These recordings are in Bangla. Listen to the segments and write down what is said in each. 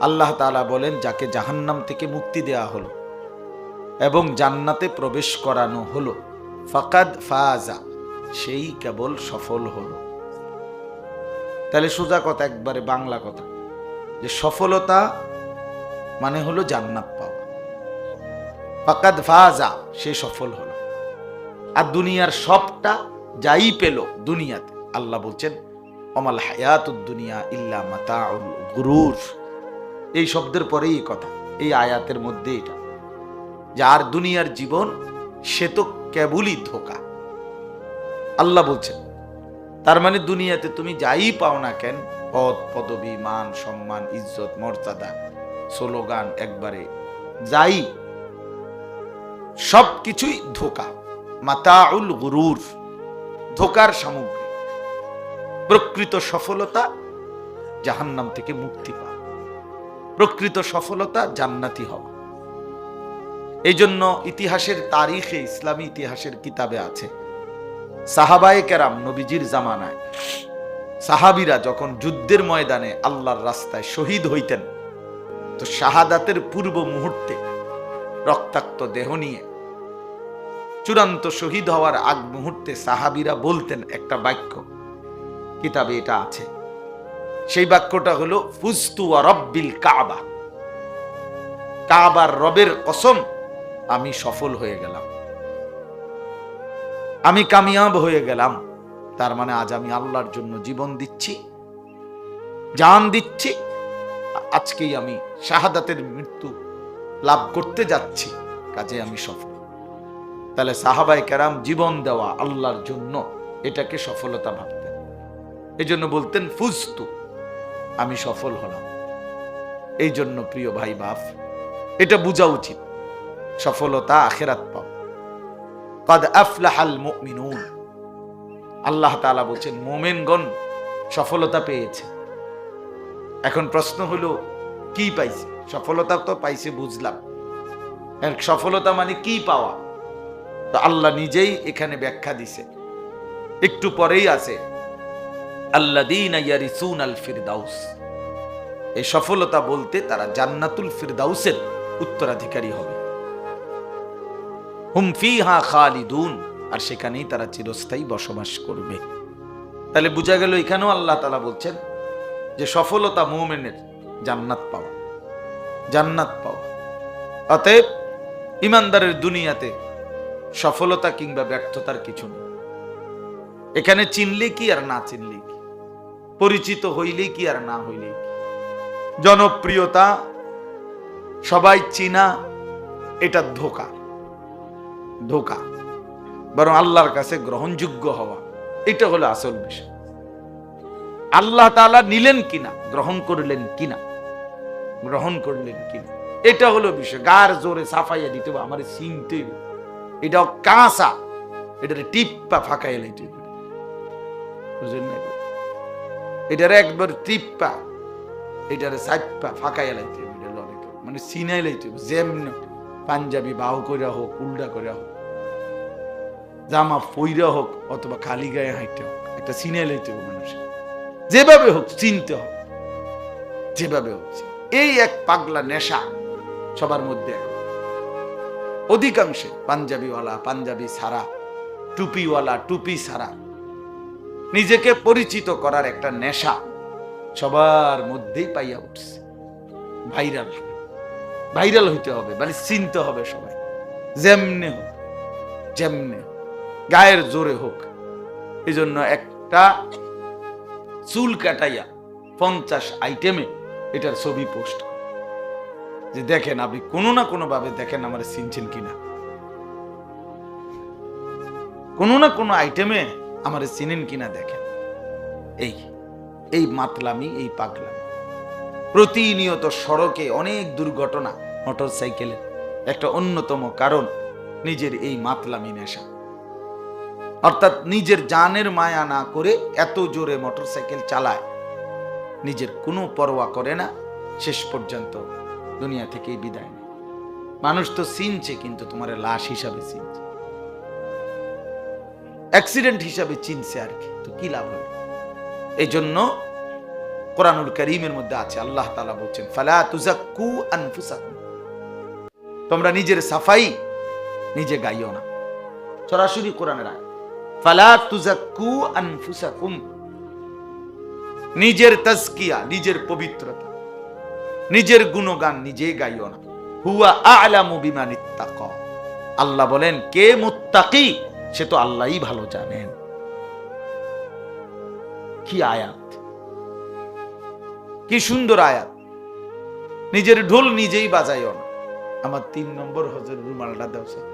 আল্লাহ তালা বলেন, যাকে জাহান্নাম থেকে মুক্তি দেয়া হলো এবং জান্নাতে প্রবেশ করানো হলো, ফাকাদ ফাজা, সেই কেবল সফল হলো। তাহলে সোজা কথা, একবারে বাংলা কথা, যে সফলতা মানে হলো জান্নাত পাওয়া। ফাকাদ ফাজা, সে সফল হলো। আর দুনিয়ার সবটা যাই পেল দুনিয়াতে, আল্লাহ বলছেন অমাল হায়াত দুনিয়া ইল্লা মাতা গুরুর। এই শব্দের পরেই এই কথা, এই আয়াতের মধ্যে এটা। যে আর দুনিয়ার জীবন, সে তো কেবলই ধোকা। আল্লাহ বলছেন, তার মানে দুনিয়াতে তুমি যাই পাও না কেন, পদ, পদবী, মান, সম্মান, ইজ্জত, মর্যাদা, স্লোগান একবারে যাই সব কিছুই ধোকা। মাতাউল গুরুর, ধোকার সামগ্রী। প্রকৃত সফলতা জাহান্নাম থেকে মুক্তি পাওয়া। প্রকৃত সফলতা জান্নাতি হওয়া। এই জন্য ইতিহাসের তারিখে ইসলামী ইতিহাসের কিতাবে আছে, সাহাবায়ে কেরাম নবীজির জামানায়। সাহাবিরা যখন যুদ্ধের ময়দানে আল্লাহর রাস্তায় শহীদ হইতেন, তো শাহাদাতের পূর্ব মুহূর্তে রক্তাক্ত দেহ নিয়ে চূড়ান্ত শহীদ হওয়ার আগ মুহূর্তে সাহাবিরা বলতেন একটা বাক্য, কিতাবে এটা আছে সেই বাক্যটা হলো ফুস্তু রব্বিল কাবা। কাবার রবের কসম, আমি সফল হয়ে গেলাম। আমি কামিয়াব হয়ে গেলাম। তার মানে আজ আমি আল্লাহর জন্য জীবন দিচ্ছি, জান দিচ্ছি, আজকেই আমি শাহাদাতের মৃত্যু লাভ করতে যাচ্ছি, কাজে আমি সফল। তাহলে সাহাবাই কেরাম জীবন দেওয়া আল্লাহর জন্য এটাকে সফলতা ভাবতেন। এই জন্য বলতেন ফুস্তু আমি সফল হলাম। এই জন্য প্রিয় ভাই বাপ, এটা বোঝা উচিত। সফলতা আখেরাত পাও। আফলাহাল মুমিনুন। আল্লাহ তাআলা বলছেন, মোমেনগণ সফলতা পেয়েছে। এখন প্রশ্ন হলো, কি পাইছে? সফলতা তো পাইছে, বুঝলাম। সফলতা মানে কি পাওয়া? তো আল্লাহ নিজেই এখানে ব্যাখ্যা দিছে। একটু পরেই আছে। আল্লাদিনা এই সফলতা বলতে তারা জান্নাতুল ফিরদাউসের উত্তরাধিকারী হবে। হুম ফিহা খালিদুন, আর সেখানেই তারা চিরস্থায়ী বসবাস করবে। তাহলে বোঝা গেল এখানেও আল্লাহ তালা বলছেন যে সফলতা মুমেনের জান্নাত পাওয়া জান্নাত পাওয়া। অতএব ইমানদারের দুনিয়াতে সফলতা কিংবা ব্যর্থতার কিছু নেই। এখানে চিনলে কি আর না চিনলে কি? পরিচিত হইলে কি আর না হইলে জনপ্রিয়তা সবাই চিনা, এটা ধোকা। ধোকা। বরং আল্লাহর কাছে গ্রহণযোগ্য হওয়া। এটা হলো আসল বিষয়। আল্লাহ তাআলা নিলেন কিনা, গ্রহণ করলেন কিনা, গ্রহণ করলেন কিনা, এটা হলো বিষয়। গার জোরে সাফাইয়া দিতে হবে, আমার চিনতে এটা কাঁচা, এটারে টিপ্পা ফাঁকা এলাইতে হবে। বুঝলেন না? এটারে একবার টিপ্পা এটারে সাইপ্পা ফাঁকা এলাইতে হবে, এটা লড়াই। মানে সিনাই লাইতে হবে, যেমনি পাঞ্জাবি বাহু করে হোক উল্টা করে হোক জামা ফইরা হোক অথবা খালি গায়ে হাইটে হোক একটা সিনে লাইতে হবে মানুষের যেভাবে হোক চিনতে হবে যেভাবে হোক এই এক পাগলা নেশা সবার মধ্যে। অধিকাংশে পাঞ্জাবিওয়ালা পাঞ্জাবি ছাড়া টুপিওয়ালা টুপি ছাড়া নিজেকে পরিচিত করার একটা নেশা সবার মধ্যেই পাইয়া উঠছে। ভাইরাল ভাইরাল হইতে হবে মানে চিনতে হবে সবাই। যেমনে হোক, যেমনে গায়ের জোরে হোক। এই জন্য একটা চুল কাটাইয়া পঞ্চাশ আইটেমে এটার ছবি পোস্ট যে দেখেন, আপনি কোনো না কোনো ভাবে দেখেন আমার চিনছেন কিনা। কোনো না কোনো আইটেমে আমার চিনেন কিনা দেখেন। এই এই মাতলামি, এই পাগলামি। প্রতিনিয়ত সড়কে অনেক দুর্ঘটনা মোটর সাইকেলের একটা অন্যতম কারণ নিজের এই মাতলামি নেশা। অর্থাৎ নিজের জানের মায়া না করে এত জোরে মোটর সাইকেল চালায়। নিজের কোনো পরোয়া করে না, শেষ পর্যন্ত দুনিয়া থেকেই বিদায় নেয়। মানুষ তো চিনছে কিন্তু তোমার লাশ হিসাবে চিনছে। অ্যাক্সিডেন্ট হিসাবে চিনছে আর কি। তো কি লাভ হলো? এই জন্য কোরআনুল করিমের মধ্যে আছে, আল্লাহ তাআলা বলছেন, ফালা তুজাক্কু আনফুসাকুম। তোমরা নিজের সাফাই নিজে গাইও না। সরাসরি কোরআনের আয়াত। ফালা তুজাক্কু আনফুসাকুম। নিজের তাজকিয়া, নিজের পবিত্রতা, নিজের গুণগান নিজে গাইও না। হুয়া আলামু বিমান ইত্তাকা আল্লাহ বলেন, কে মুত্তাকি সে তো আল্লাহই ভালো জানেন। কি আয়াত? কি সুন্দর আয়াত। নিজের ঢোল নিজেই বাজাইও না। আমার তিন নম্বর হজের রুমালটা দাও, স্যার।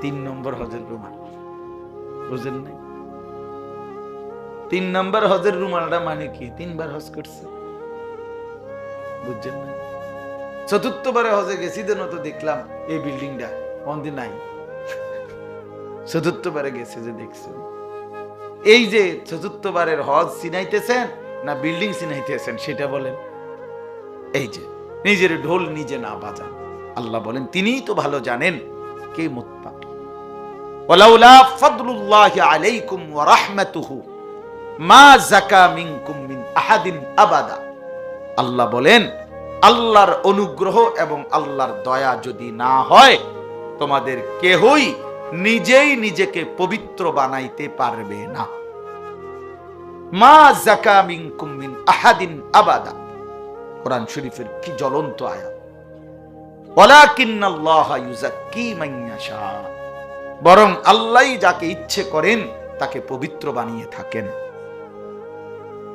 তিন নম্বর হজের রুমাল। বুঝেন নাই? তিন নম্বর হজের রুমালটা মানে কি? তিনবার হজ করছে। বুঝছেন না? চতুর্থবারে হজে গেছি দেন তো দেখলাম, এই বিল্ডিংটা মন্দির নাই? চতুর্থবারে গেছে যে দেখছেন। এই যে চতুর্থবারের হজ চিনাইতেছেন না বিল্ডিং চিনাইতেছেন সেটা বলেন। এই যে নিজের ঢোল নিজে না বাজান। আল্লাহ বলেন, তিনিই তো ভালো জানেন কে মুত্তাকি। ওয়ালাউলা ফাদলুল্লাহি আলাইকুম ওয়া রাহমাতুহু মা যাকা মিনকুম মিন আহাদিন আবাদা। আল্লাহ বলেন, আল্লাহর অনুগ্রহ এবং আল্লাহর দয়া যদি না হয়, তোমাদের কেহই নিজেই নিজেকে পবিত্র বানাইতে পারবে না। মা জাকা মিনকুম মিন আহাদিন আবাদা। কোরআন শরীফের কি জ্বলন্ত আয়াত। বরং আল্লাহই যাকে ইচ্ছে করেন, তাকে পবিত্র বানিয়ে থাকেন।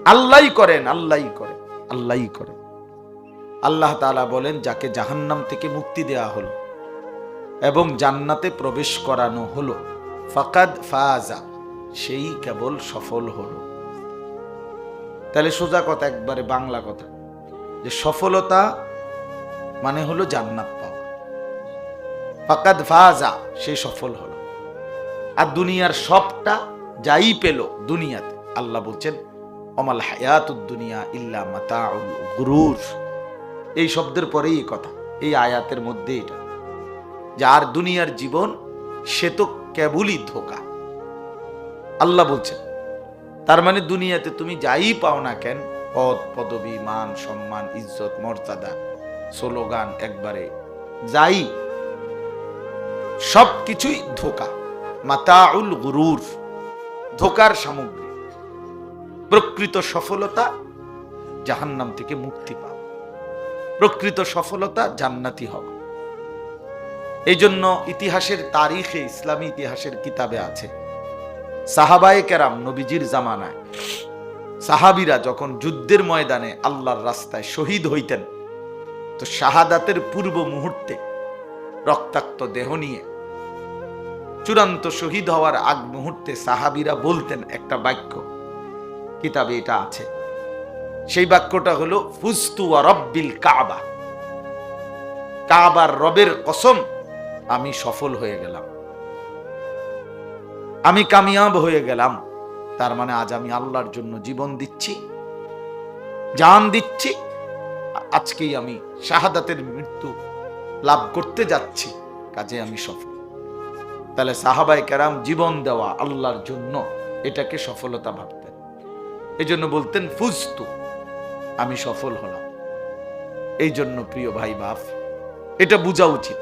আল্লাহই করেন আল্লাহই করেন আল্লাহই করেন। আল্লাহ বলেন, যাকে জাহান্নাম থেকে মুক্তি দেয়া হলো এবং জান্নাতে প্রবেশ করানো হলো। ফাকাদ ফাজা সেই কেবল সফল হলো। তাহলে সোজা কথা, একবারে বাংলা কথা। যে সফলতা মানে হলো জান্নাত পাওয়া। ফাকাদ ফাজা সে সফল হলো। আর দুনিয়ার সবটা যাই পেল দুনিয়াতে, আল্লাহ বলছেন অমাল হায়াতুদ দুনিয়া ইল্লা মাতা গুরুর। এই শব্দের পরেই কথা, এই আয়াতের মধ্যে এটা। যার দুনিয়ার জীবন, সে তো কেবলই ধোকা। আল্লাহ বলছেন, তার মানে দুনিয়াতে তুমি যাই পাও না কেন, পদ, পদবী, মান, সম্মান, ইজ্জত, মর্যাদা, স্লোগান একবারে যাই সব কিছুই ধোকা। মাতাউল গুরুর ধোকার সামগ্রী। প্রকৃত সফলতা জাহান্নাম থেকে মুক্তি পাওয়া প্রকৃত সফলতা জান্নাতি হওয়া এই জন্য ইতিহাসের তারিখে ইসলামী ইতিহাসের কিতাবে আছে। সাহাবায়ে কেরাম নবীজির জামানায়। সাহাবিরা যখন যুদ্ধের ময়দানে আল্লাহর রাস্তায় শহীদ হইতেন, তো শাহাদাতের পূর্ব মুহূর্তে রক্তাক্ত দেহ নিয়ে চূড়ান্ত শহীদ হওয়ার আগ মুহূর্তে সাহাবিরা বলতেন একটা বাক্য, কিতাবে এটা আছে। সেই বাক্যটা হলো ফুস্তু রব্বিল কাবা। কাবার রবের কসম আমি সফল হয়ে গেলাম। আমি কামিয়াব হয়ে গেলাম। তার মানে আজ আমি আল্লাহর জন্য জীবন দিচ্ছি, জান দিচ্ছি, আজকেই আমি শাহাদাতের মৃত্যু লাভ করতে যাচ্ছি, কাজে আমি সফল। তাহলে সাহাবাই কেরাম জীবন দেওয়া আল্লাহর জন্য এটাকে সফলতা ভাবতেন। এই জন্য বলতেন, ফুজতু, আমি সফল হলাম। এই জন্য প্রিয় ভাই বাপ এটা বোঝা উচিত।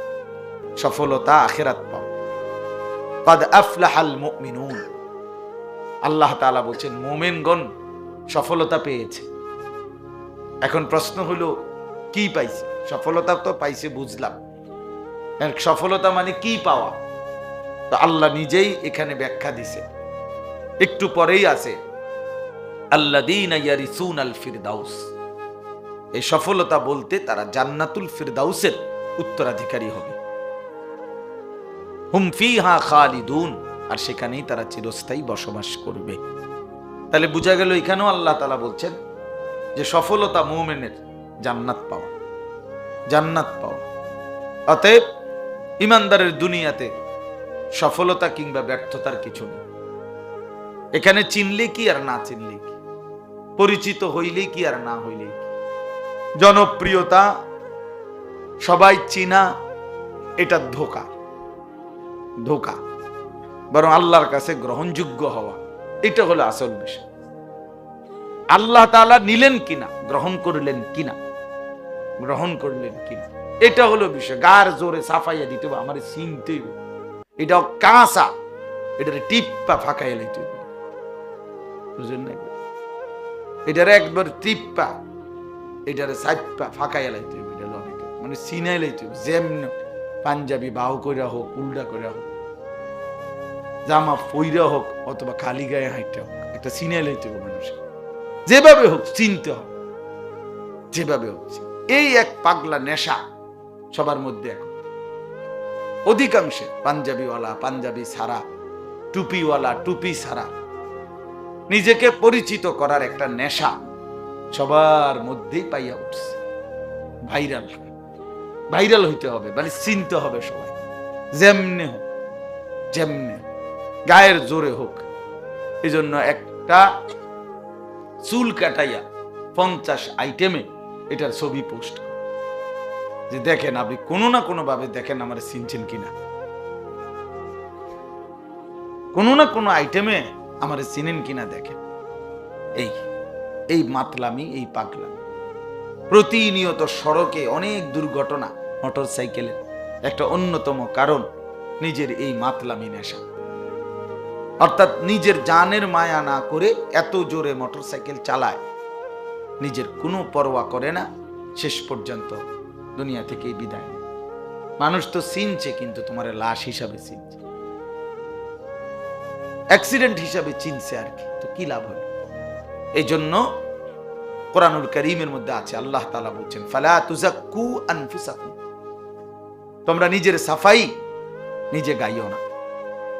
সফলতা আখেরাত পাও। কাদ আফলাহাল মুমিনুন। আল্লাহ তাআলা বলছেন, মুমিনগণ সফলতা পেয়েছে। এখন প্রশ্ন হলো, কি পাইছে? সফলতা তো পাইছে, বুঝলাম। সফলতা মানে কি পাওয়া? তো আল্লাহ নিজেই এখানে ব্যাখ্যা দিছে। একটু পরেই আছে আল্লাদিন ইয়ারিসুন আল ফিরদাউস। এই সফলতা বলতে তারা জান্নাতুল ফিরদাউসের উত্তরাধিকারী হবে। হুম ফিহা খালিদুন। আর সেখানেই তারা চিরস্থায়ী বসবাস করবে। তাহলে বোঝা গেল এখানেও আল্লাহ তালা বলছেন যে সফলতা মুমেনের জান্নাত পাওয়া। জান্নাত পাওয়া। অতএব ইমানদারের দুনিয়াতে সফলতা কিংবা ব্যর্থতার কিছু নেই। এখানে চিনলে কি আর না চিনলে কি? পরিচিত হইলে কি আর না হইলে কি? জনপ্রিয়তা সবাই চিনা, এটা ধোকা। ধোকা। বরং আল্লাহর কাছে গ্রহণযোগ্য হওয়া। এটা হলো আসল বিষয়। আল্লাহ তাআলা নিলেন কিনা? গ্রহণ করলেন কিনা? গ্রহণ করলেন কিনা? এটা হলো বিষয়। গার জোরে সাফাইয়া দিতে হবে, আমার চিনতে হবে। এটা কাঁচা। এটার টিপ্পা ফাঁকাইয়া লাইতে হবে। বুঝলেন না? এটার একবার টিপ্পা, এটারে সাইপ্পা ফাঁকাইয়া লাইতে হবে, এটা লবিকে মানে সিনাই হবে, যেমন পাঞ্জাবি বাহু কইরা হোক, উল্টা কইরা হোক, জামা ফইরা হোক, অথবা খালি গায়ে হাইটে হোক, একটা সিনাই লাইতে হবে মানুষের। যেভাবে হোক চিনতে হবে। যেভাবে হোক এই এক পাগলা নেশা সবার মধ্যে এখন। অধিকাংশে পাঞ্জাবিওয়ালা, পাঞ্জাবি ছাড়া, টুপিওয়ালা, টুপি ছাড়া, নিজেকে পরিচিত করার একটা নেশা সবার মধ্যেই পাইয়া উঠছে। ভাইরাল। ভাইরাল হইতে হবে মানে চিনতে হবে সবাই। যেমনে হোক, যেমনে গায়ের জোরে হোক। এই জন্য একটা চুল কাটাইয়া পঞ্চাশ আইটেমে এটার ছবি পোস্ট যে দেখেন আপনি কোনো না কোনো ভাবে দেখেন আমার চিনছেন কিনা। কোনো না কোনো আইটেমে আমার চিনেন কিনা দেখেন। এই এই মাতলামি, এই পাগলামি। প্রতিনিয়ত সড়কে অনেক দুর্ঘটনা মোটর সাইকেলের একটা অন্যতম কারণ নিজের এই মাতলামি নেশা। অর্থাৎ নিজের জানের মায়া না করে এত জোরে মোটর সাইকেল চালায়। নিজের কোনো পরোয়া করে না, শেষ পর্যন্ত দুনিয়া থেকেই বিদায় মানুষ তো চিনছে কিন্তু তোমার লাশ হিসাবে চিনছে। অ্যাক্সিডেন্ট হিসাবে চিনছে আর কি, তো কি লাভ হবে এই জন্য কোরআনুল করিমের মধ্যে আছে, আল্লাহ তালা বলছেন, ফালা তুজাক্কু আনফুসাকুম। তোমরা নিজের সাফাই নিজে গাইও না।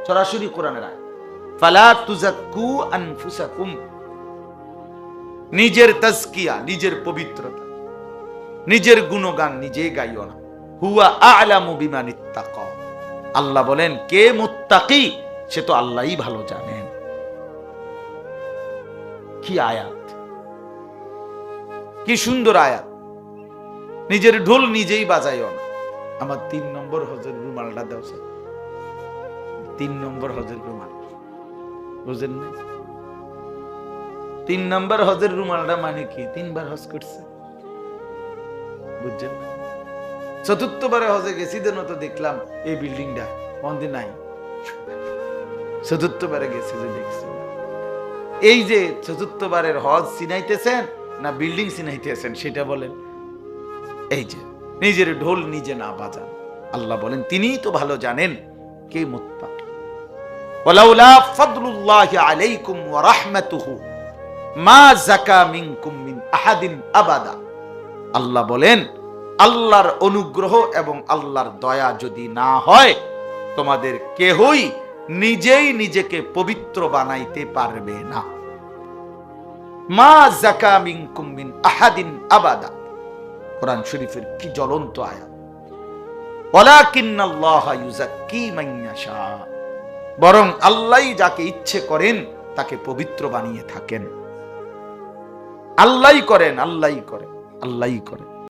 সরাসরি কোরআনের আয় ফালা তুজাক্কু আনফুসাকুম। নিজের তাজকিয়া, নিজের পবিত্রতা, নিজের গুণগান নিজে গাইও না। হুয়া আলামু বিমান ইত্তাকা আল্লাহ বলেন, কে মুত্তাকি, সে তো আল্লাহই ভালো জানেন কি আয়াত? কি সুন্দর আয়াত। নিজের ঢোল নিজেই বাজাইও না। আমার তিন নম্বর হজের রুমালটা দাও, স্যার। তিন নম্বর হজের রুমাল। বুঝেন না তিন নম্বর হজের রুমালটা মানে কি? তিনবার হজ করছে। বুঝছেন? চতুর্থবারে হজে গেছি দেন তো দেখলাম এই বিল্ডিংটা মন্দির নাই। চতুর্থবারে গেছে যে দেখছি। এই যে চতুর্থবারের হজ চিনাইতেছেন না বিল্ডিং চিনাইতেছেন সেটা বলেন। এই যে নিজের ঢোল নিজে না বাজান। আল্লাহ বলেন, তিনিই তো ভালো জানেন কে আবাদা। আল্লাহ বলেন, আল্লাহর অনুগ্রহ এবং আল্লাহর দয়া যদি না হয়, তোমাদের কেহই নিজেই নিজেকে পবিত্র বানাইতে পারবে না। মা জাকা মিনকুম মিন আহাদিন আবাদা। কোরআন শরীফের কি জ্বলন্ত আয়াত। বরং আল্লাহ যাকে ইচ্ছে করেন, তাকে পবিত্র বানিয়ে থাকেন। আল্লাহ করেন আল্লাহ করেন আল্লাহ করেন।